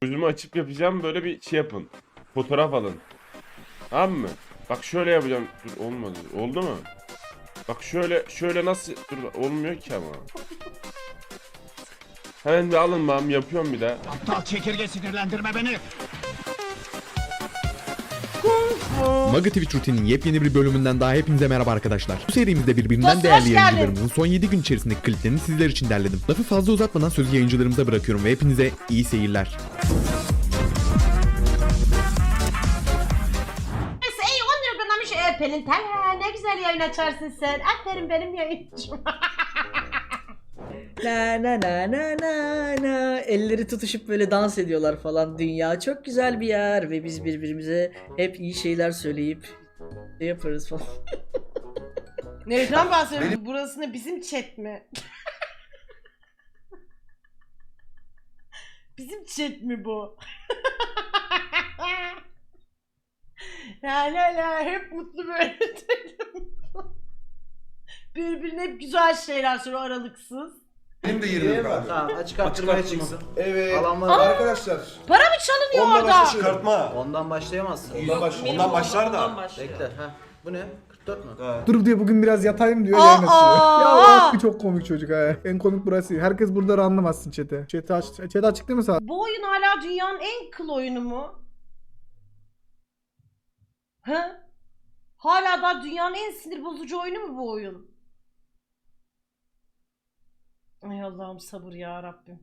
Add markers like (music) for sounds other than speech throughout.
Gözümü açıp yapacağım böyle bir şey yapın. Fotoğraf alın. Tamam mı? Bak şöyle yapacağım. Dur olmadı. Oldu mu? Bak şöyle şöyle nasıl dur olmuyor ki ama. Hemen bir alın bağım yapıyorum bir daha. Aptal çekirge sinirlendirme beni. Maga Twitch yepyeni bir bölümünden daha hepinize merhaba arkadaşlar. Bu serimizde birbirinden Dost, değerli yayıncılarımızın son 7 gün içerisindeki kliplerini sizler için derledim. Lafı fazla uzatmadan sözü yayıncılarımıza bırakıyorum ve hepinize iyi seyirler. Neyse iyi 10 lira bana şey Pelin Talha ne güzel yayın açarsın sen. Aferin benim yayıncım. (laughs) Na na na na na na elleri tutuşup böyle dans ediyorlar falan. Dünya çok güzel bir yer ve biz birbirimize hep iyi şeyler söyleyip şey yaparız falan. (laughs) Nereden bahsediyorsun? Burası ne bizim chat mi? (laughs) bizim chat mi bu? (laughs) la la la hep mutlu böyle Birbirine hep güzel şeyler söylüyor aralıksız. Benim de 20 var. Tamam açık arttırmaya çıksın. Evet. Alan var. Arkadaşlar. Para mı çalınıyor Onunla orada? başa çıkartma. Ondan başlayamazsın. Ondan, baş, ondan başlar da. Bekle. Heh. Bu ne? 44 mü? Dur diyor bugün biraz yatayım diyor Aa! yayın açıyor. Ya Hakkı çok komik çocuk ha. En komik burası. Herkes burada anlamazsın chat'e. Chat'i aç, chat'i açık değil mi sağ? Bu oyun hala dünyanın en kıl oyunu mu? Hı? Hala da dünyanın en sinir bozucu oyunu mu bu oyun? Ay Allah'ım sabır ya Rabbim.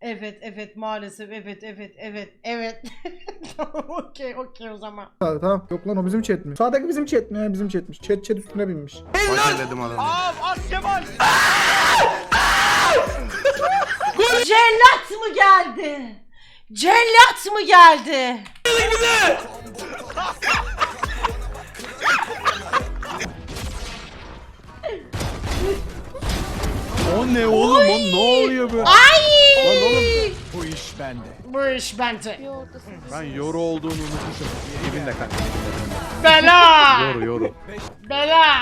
Evet evet maalesef evet evet evet evet. Tamam (laughs) okey okey o zaman. Sağ, tamam. Yok lan o bizim chat mi? Sağdaki bizim chat mi? Ya, bizim chatmiş. Chat chat üstüne binmiş. Cellat mı geldi? Cellat mı geldi? Ne oğlum o ne oluyor böyle? Ay! Bu iş bende. Bu iş bence. Ben yoru olduğunu unutmuşum. Evinde kanka. Bela! Yoru yoru. Bela!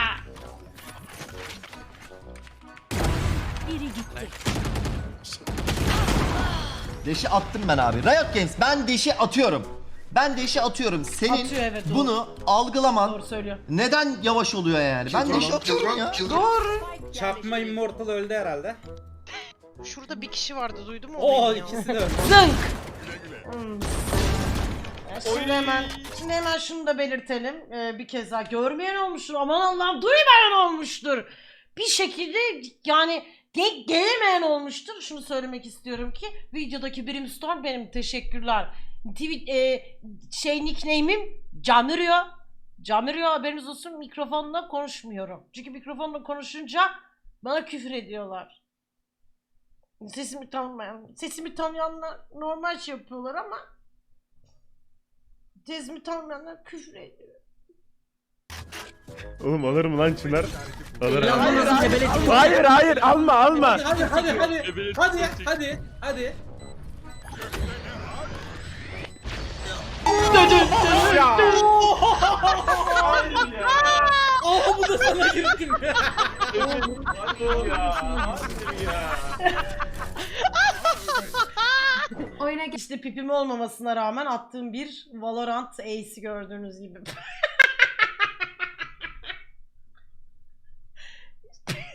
Deşi attım ben abi. Riot Games ben deşi atıyorum. Ben deşi atıyorum. Senin Atıyor, evet, doğru. bunu algılaman Doğru söylüyor. neden yavaş oluyor yani? Ben deşi atıyorum ya. Çarpma Immortal öldü herhalde. Şurada bir kişi vardı duydun mu? Oo beni ya? ikisi de öldü. Zınk! Hmm. Ya Şimdi hemen, şimdi hemen şunu da belirtelim. Ee, bir kez daha görmeyen olmuştur. Aman Allah'ım duymayan olmuştur. Bir şekilde yani denk gelemeyen olmuştur. Şunu söylemek istiyorum ki videodaki Brimstone benim teşekkürler. Tweet, e, şey nickname'im Camirio. Camirio haberiniz olsun mikrofonla konuşmuyorum. Çünkü mikrofonla konuşunca bana küfür ediyorlar. Sesimi tanımayan, sesimi tanıyanlar normal şey yapıyorlar ama sesimi tanımayanlar küfür ediyor. Oğlum alırım lan Çınar. Yalnız tebelet Hayır hayır alma alma. Hadi hadi hadi. Hadi hadi hadi. Oha bu da sana girdim ya. Oyuna işte pipim olmamasına rağmen attığım bir Valorant ace'i gördüğünüz gibi. (laughs)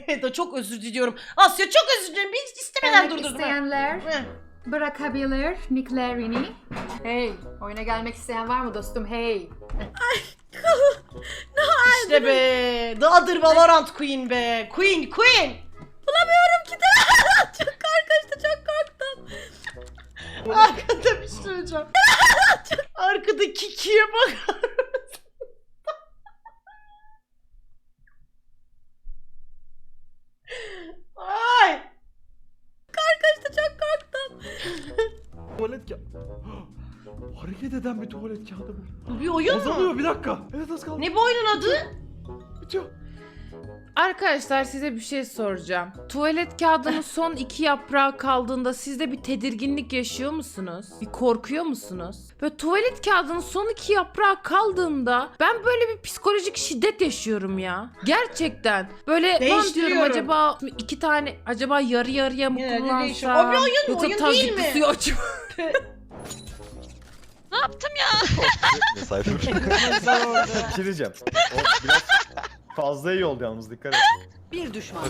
Evet, çok özür diliyorum. Asya çok özür dilerim. Hiç istemeden Gelmek durdurdum. isteyenler Heh. Bırakabilir nicklerini. Hey, oyuna gelmek isteyen var mı dostum? Hey. (laughs) İşte be. The other Valorant Queen be. Queen, Queen. Bulamıyorum ki de. (laughs) çok kargaştı çok korktum. Arkada bir şey söyleyeceğim. (laughs) Arkada Kiki'ye bakar Hareket eden bir tuvalet kağıdı bu. Bu bir oyun mu? Azalıyor bir dakika. Evet az kaldı. Ne bu oyunun adı? Bitiyor. Arkadaşlar size bir şey soracağım. Tuvalet kağıdının son iki yaprağı kaldığında siz de bir tedirginlik yaşıyor musunuz? Bir korkuyor musunuz? Böyle tuvalet kağıdının son iki yaprağı kaldığında ben böyle bir psikolojik şiddet yaşıyorum ya. Gerçekten. Böyle lan diyorum Değiştiriyorum. acaba iki tane acaba yarı yarıya mı Yine de kullansam? O bir oyun mu? Yoksa Oyun değil mi? suyu açıp (laughs) Ne yaptım ya? Bir şey diyeceğim. O biraz fazla iyi oldu yalnız dikkat et. Bir düşman.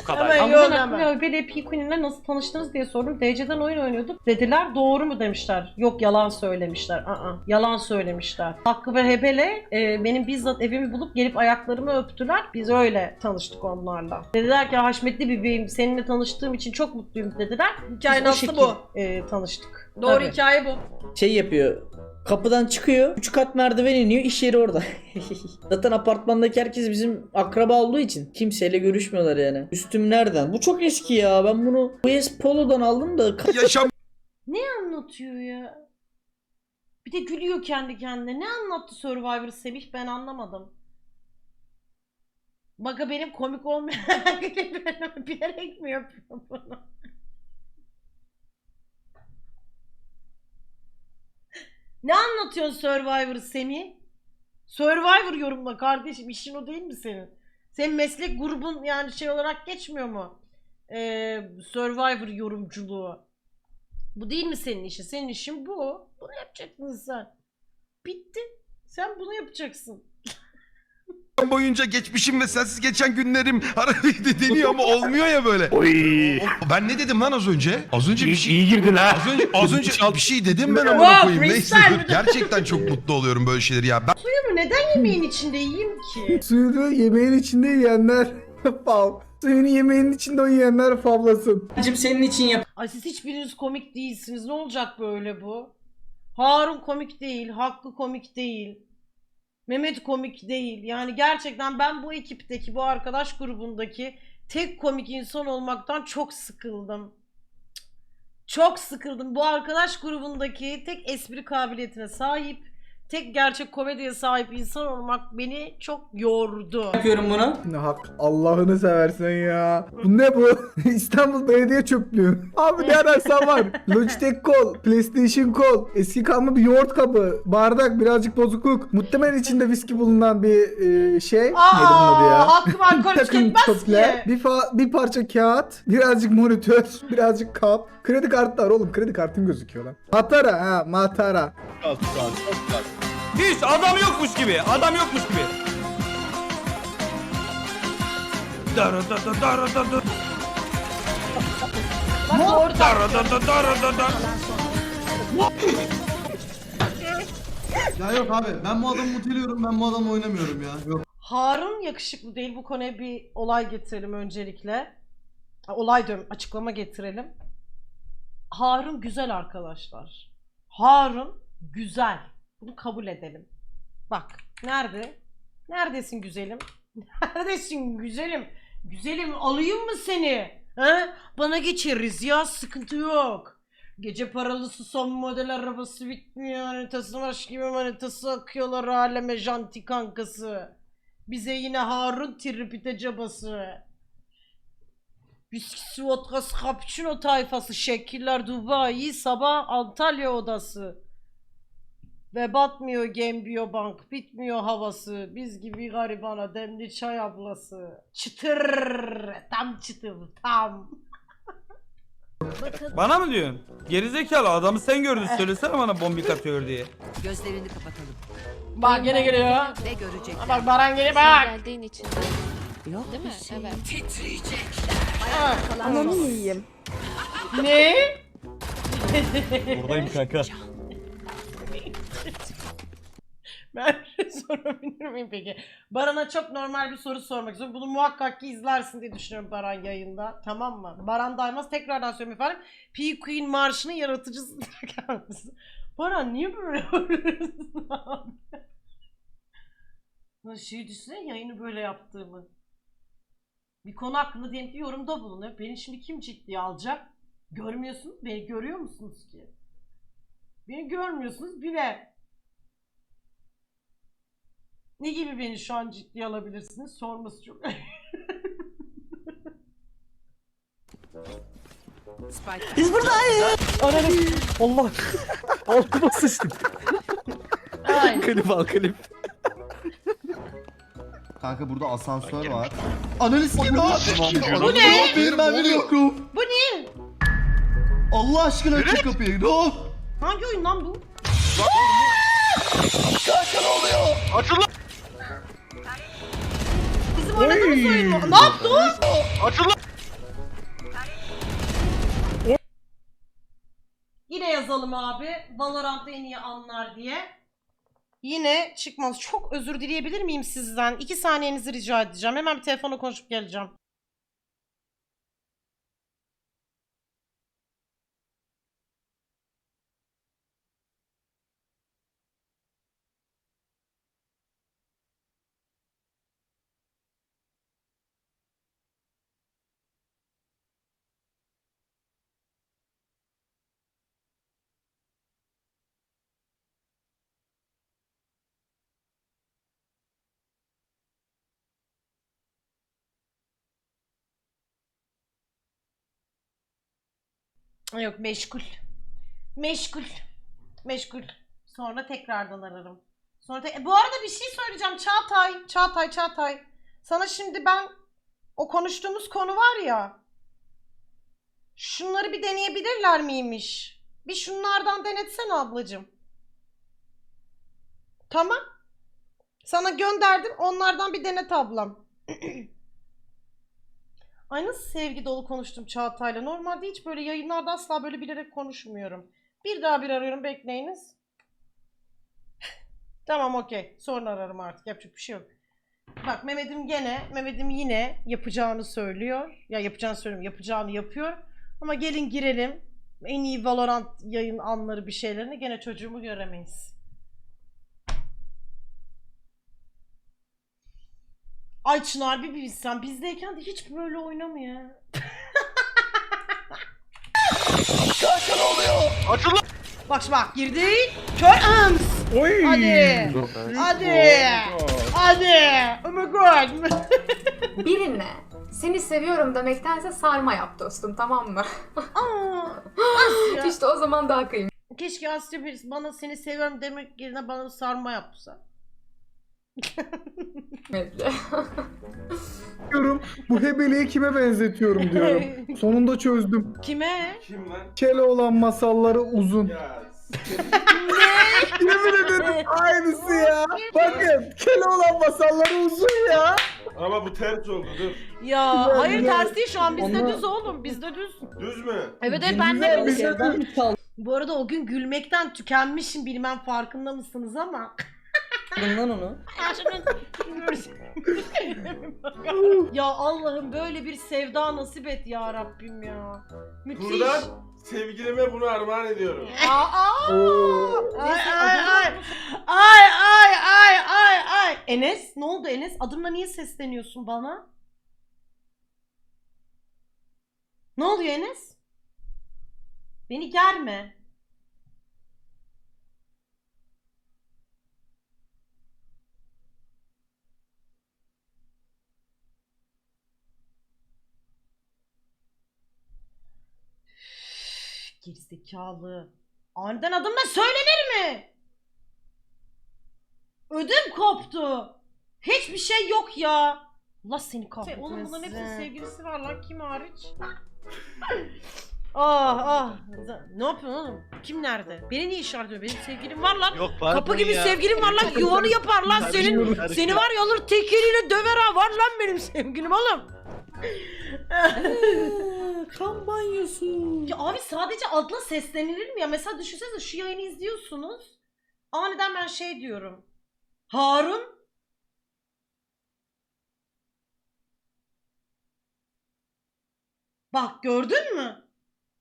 O kadar. Hemen Hamza'nın yollama. hakkında Öpeli P Queen'le nasıl tanıştınız diye sordum. DC'den oyun oynuyorduk. Dediler doğru mu demişler. Yok yalan söylemişler. Aa, yalan söylemişler. Hakkı ve Hebele e, benim bizzat evimi bulup gelip ayaklarımı öptüler. Biz öyle tanıştık onlarla. Dediler ki Haşmetli bebeğim seninle tanıştığım için çok mutluyum dediler. Hikaye Biz o nasıl şekil, bu? e, tanıştık. Doğru Tabii. hikaye bu. Şey yapıyor. Kapıdan çıkıyor. Üç kat merdiven iniyor. iş yeri orada. (laughs) Zaten apartmandaki herkes bizim akraba olduğu için kimseyle görüşmüyorlar yani. Üstüm nereden? Bu çok eski ya. Ben bunu US Polo'dan aldım da (laughs) Yaşam Ne anlatıyor ya? Bir de gülüyor kendi kendine. Ne anlattı Survivor Semih ben anlamadım. Baka benim komik olmayan (laughs) bilerek mi yapıyor bunu? Ne anlatıyorsun Survivor Semih? Survivor yorumla kardeşim işin o değil mi senin? Senin meslek grubun yani şey olarak geçmiyor mu? Ee, Survivor yorumculuğu. Bu değil mi senin işin? Senin işin bu. Bunu yapacaksın sen. Bitti. Sen bunu yapacaksın. Boyunca geçmişim ve sensiz geçen günlerim deniyor ama olmuyor ya böyle. Ben ne dedim lan az önce? Az önce bir şey... İyi girdin ha. Az önce, az önce bir şey dedim ben amına Wow, koyayım. Neyse freestyle dur. Gerçekten çok mutlu oluyorum böyle şeyleri ya. Ben Suyunu neden yemeğin içinde yiyeyim ki? Suyunu yemeğin içinde yiyenler (laughs) fav. Suyunu yemeğin içinde o yiyenler favlasın. Hacım senin için yap. Ay siz hiçbiriniz komik değilsiniz. Ne olacak böyle bu? Harun komik değil. Hakkı komik değil. Mehmet komik değil. Yani gerçekten ben bu ekipteki, bu arkadaş grubundaki tek komik insan olmaktan çok sıkıldım. Çok sıkıldım. Bu arkadaş grubundaki tek espri kabiliyetine sahip, tek gerçek komediye sahip insan olmak beni çok yordu. Yapıyorum bunu. Ne hak Allah'ını seversen ya. Bu ne bu? (laughs) İstanbul Belediye Çöplüğü. Abi ne ararsan var. (laughs) Logitech kol, PlayStation kol, eski kalma bir yoğurt kabı, bardak, birazcık bozukluk. Muhtemelen içinde viski bulunan bir e, şey. Neydi bunun adı Aa, ya? hakkım alkol (laughs) tüketmez ki. bir, fa- bir parça kağıt, birazcık monitör, birazcık kap. Kredi kartı var oğlum kredi kartın gözüküyor lan. Matara ha matara. Hiç adam yokmuş gibi. Adam yokmuş gibi. Bak orada. Ya yok abi ben bu adamı mutluyorum ben bu adamı oynamıyorum ya. Yok. Harun yakışıklı değil. Bu konuya bir olay getirelim öncelikle. Ha, Olay diyorum, açıklama getirelim. Harun güzel arkadaşlar. Harun güzel. Bunu kabul edelim. Bak, nerede? Neredesin güzelim? (laughs) Neredesin güzelim? Güzelim alayım mı seni? Ha? Bana geçeriz ya sıkıntı yok. Gece paralısı son model arabası bitmiyor. Manitası baş gibi manitası akıyorlar aleme janti kankası. Bize yine Harun tripite cabası. Viskisi, vodkası, cappuccino tayfası, şekiller Dubai, sabah Antalya odası. Ve batmıyor Gembio Bank, bitmiyor havası. Biz gibi garibana demli çay ablası. Çıtır, tam çıtır, tam. Bana mı diyorsun? Gerizekalı adamı sen gördün söylesene bana bombik atıyor diye. Gözlerini kapatalım. Bak gene geliyor. Ne görecekler? Bak Baran geliyor bak. Geldiğin için. Yok Değil mi? Evet. Ananı yiyeyim. Ne? (laughs) buradayım kanka. (laughs) Ben şey sorabilir miyim peki? Baran'a çok normal bir soru sormak istiyorum. Bunu muhakkak ki izlersin diye düşünüyorum Baran yayında. Tamam mı? Baran Daymaz tekrardan söyleyeyim efendim. P Queen Marşı'nın yaratıcısıdır kendisi. (laughs) Baran niye böyle yapıyorsun (laughs) abi? Şey düşünsene yayını böyle yaptığımı. Bir konu hakkında diyelim ki yorumda bulunuyor. Beni şimdi kim ciddiye alacak? Görmüyorsunuz. Beni görüyor musunuz ki? Beni görmüyorsunuz bile. Ne gibi beni şu an ciddiye alabilirsiniz? Sorması çok. Biz buradayız. Ananı. Allah. Altıma sıçtım. Ay. Klip al klip. Kanka burada asansör var. Ananı sikeyim abi. Bu ne? Benim ben yokum. Bu ne? Allah aşkına aç kapıyı. Ne. Hangi oyun lan bu? Bizim oynadığımız oyun mu? Ne yaptı o? Yine yazalım abi. Valorant'ta en iyi anlar diye. Yine çıkmaz. Çok özür dileyebilir miyim sizden? İki saniyenizi rica edeceğim. Hemen bir telefonla konuşup geleceğim. Yok meşgul. Meşgul. Meşgul. Sonra tekrardan ararım. Sonra te- Bu arada bir şey söyleyeceğim Çağatay. Çağatay, Çağatay. Sana şimdi ben o konuştuğumuz konu var ya. Şunları bir deneyebilirler miymiş? Bir şunlardan denetsene ablacığım. Tamam. Sana gönderdim. Onlardan bir denet ablam. (clears throat) Ay nasıl sevgi dolu konuştum Çağatay'la. Normalde hiç böyle yayınlarda asla böyle bilerek konuşmuyorum. Bir daha bir arıyorum bekleyiniz. (laughs) tamam okey. Sonra ararım artık. Yapacak bir şey yok. Bak Mehmet'im gene, Mehmet'im yine yapacağını söylüyor. Ya yapacağını söylüyorum, yapacağını yapıyor. Ama gelin girelim. En iyi Valorant yayın anları bir şeylerini gene çocuğumu göremeyiz. Ay Çınar bir bilsen bizdeyken de hiç böyle oynamıyor. Bak şimdi bak girdi. Kör ams. Hadi. Hadi. Hadi. Oh my god. (laughs) Birine seni seviyorum demektense sarma yap dostum tamam mı? Aa, Asya. işte o zaman daha kıymetli. Keşke Asya birisi bana seni seviyorum demek yerine bana sarma yapsa. (laughs) Diyorum bu hebeliği kime benzetiyorum diyorum. (laughs) Sonunda çözdüm. Kime? Kim lan? Keloğlan masalları uzun. Ya (laughs) Yemin ederim aynısı ya. Bakın Keloğlan masalları uzun ya. ama bu ters oldu dur. Ya hayır ters değil şu an bizde Ama- düz oğlum bizde düz. Düz mü? Evet evet ben Güzel de çaldın Bu arada o gün gülmekten tükenmişim bilmem farkında mısınız ama. Lan onu? (laughs) ya Allah'ım böyle bir sevda nasip et ya Rabbim ya. Müthiş. Buradan sevgilime bunu armağan ediyorum. Aa! Ay ay ay. Ay ay ay ay ay. Enes ne oldu Enes? Adımla niye sesleniyorsun bana? Ne oluyor Enes? Beni germe. Gerizekalı. Aniden adımla söylenir mi? Ödüm koptu. Hiçbir şey yok ya. Allah seni kahretmesin. Oğlum bunların hepsinin sevgilisi var lan kim hariç? (laughs) ah ah. Ne yapıyorsun oğlum? Kim nerede? Beni niye işaret ediyor? Benim sevgilim var lan. Yok Kapı gibi sevgilim var lan. Yuvanı yapar lan senin. Seni var ya alır tekeriyle döver ha. Var lan benim sevgilim oğlum. (laughs) kan banyosu. Ya abi sadece adla seslenilir mi ya? Mesela düşünsenize şu yayını izliyorsunuz. Aniden ben şey diyorum. Harun Bak gördün mü?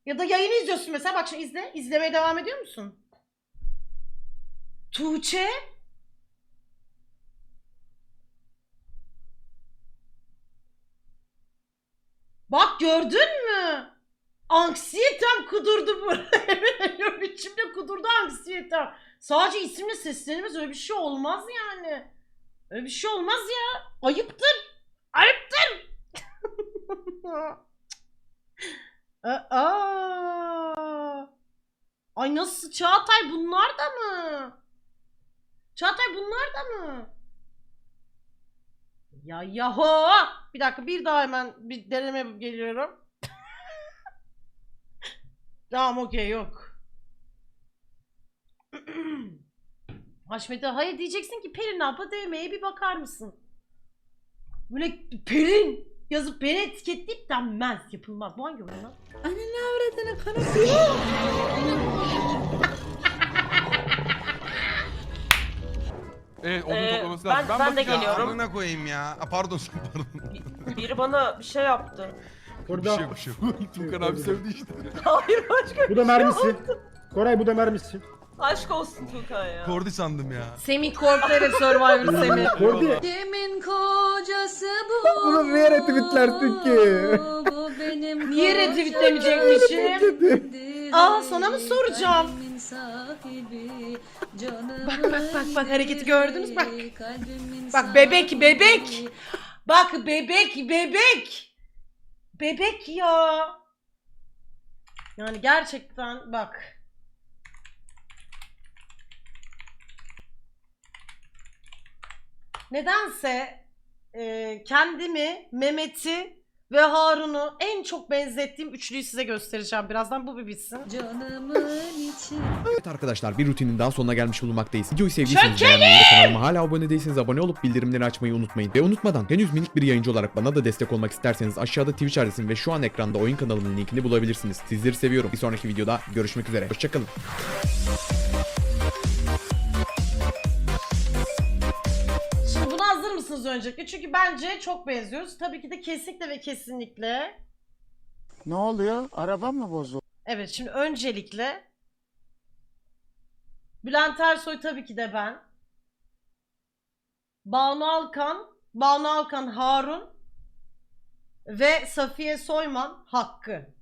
Ya da yayını izliyorsun mesela bak şimdi izle. İzlemeye devam ediyor musun? Tuğçe Bak gördün mü? Anksiyetem kudurdu bu. (laughs) Yok içimde kudurdu anksiyetem. Sadece isimle seslenmez öyle bir şey olmaz yani. Öyle bir şey olmaz ya. Ayıptır. Ayıptır. (laughs) Aa. Ay nasıl Çağatay bunlar da mı? Çağatay bunlar da mı? Ya yahu! Bir dakika bir daha hemen bir deneme geliyorum. (laughs) tamam okey yok. (clears throat) Haşmet'e hayır diyeceksin ki Pelin abla DM'ye bir bakar mısın? Böyle Pelin yazıp beni etiketleyip denmez yapılmaz. Bu hangi oyun lan? Anne avradına kana (laughs) Evet ben, ben, de Ya geliyorum. amına koyayım ya. Aa, Pardon (laughs) pardon. Biri bana bir şey yaptı. Bir şey yok, bir şey yok. (laughs) Tukan abi sevdi işte. Hayır başka Bu da mermisi. Koray bu da mermisi. Aşk olsun Tukan ya. Kordi sandım ya. Semih Kork'ta evet Survivor Semih. Kordi. Kimin kocası bu? (laughs) Bunu niye retweetlersin ki? Bu benim Niye retweetlemeyecekmişim? Aa sana mı soracağım? Bak bak bak bak hareketi gördünüz bak. Bak bebek bebek. Bak bebek bebek. Bebek ya. Yani gerçekten bak. Nedense e, kendimi, Mehmet'i ve Harun'u en çok benzettiğim üçlüyü size göstereceğim. Birazdan bu bir bitsin. Evet arkadaşlar bir rutinin daha sonuna gelmiş bulunmaktayız. Videoyu sevdiyseniz beğenmeyi kanalıma hala abone değilseniz abone olup bildirimleri açmayı unutmayın. Ve unutmadan henüz minik bir yayıncı olarak bana da destek olmak isterseniz aşağıda Twitch adresim ve şu an ekranda oyun kanalımın linkini bulabilirsiniz. Sizleri seviyorum. Bir sonraki videoda görüşmek üzere. Hoşçakalın. Mısınız öncelikle? Çünkü bence çok benziyoruz. Tabii ki de kesinlikle ve kesinlikle. Ne oluyor? Araba mı bozuldu? Evet şimdi öncelikle Bülent Ersoy tabii ki de ben. Banu Alkan, Banu Alkan Harun ve Safiye Soyman Hakkı.